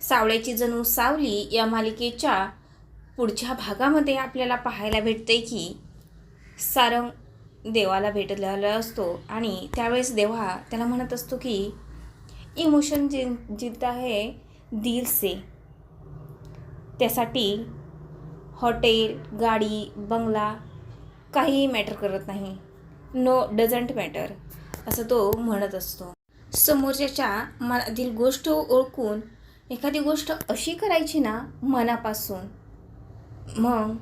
सावळ्याची जणू सावली या मालिकेच्या पुढच्या भागामध्ये आपल्याला पाहायला भेटते की सारंग देवाला भेटलेला असतो आणि त्यावेळेस देवा त्याला म्हणत असतो की इमोशन जि जिंकता आहे दिल से. त्यासाठी हॉटेल गाडी बंगला काहीही मॅटर करत नाही. नो डझंट मॅटर असं तो म्हणत असतो. समोरच्याच्या मनातील गोष्ट ओळखून एखादी गोष्ट अशी करायची ना मनापासून मग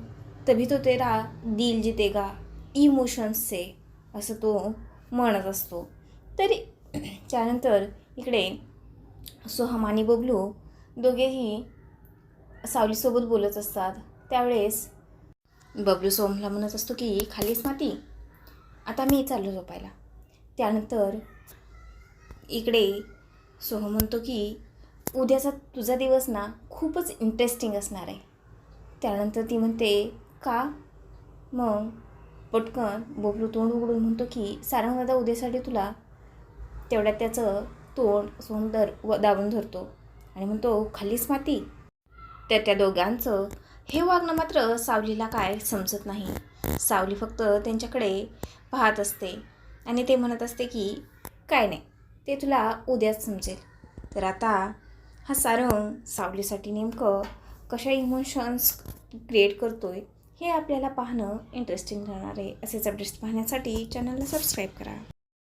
तभी तो तेरा दिल जितेगा इमोशन्स से असं तो म्हणत असतो. तरी त्यानंतर इकडे सोहम आणि बबलू दोघेही सावलीसोबत बोलत असतात. त्यावेळेस बबलू सोहमला म्हणत असतो की खालीच माती आता मी चाललो झोपायला. त्यानंतर इकडे सोहम म्हणतो की उद्याचा तुझा दिवस ना खूपच इंटरेस्टिंग असणार आहे. त्यानंतर ती म्हणते का? मग? पटकन बबलू तोंड उघडून म्हणतो की सारंग दादा उद्यासाठी तुला तेवढ्यात त्याचं तोंड सुंदर व दाबून धरतो. आणि म्हणतो खालीच माती? त्या त्या दोघांचं हे वागणं मात्र सावलीला काय समजत नाही. सावली फक्त त्यांच्याकडे पाहत असते आणि ते म्हणत असते की काय नाही ते तुला उद्याच समजेल. तर आता हा सारंग सावलीसाठी नेमकं कशा इमोशन्स क्रिएट करतो आहे हे आपल्याला पाहणं इंटरेस्टिंग राहणार आहे. असेच अपडेट्स पाहण्यासाठी चॅनलला सबस्क्राईब करा.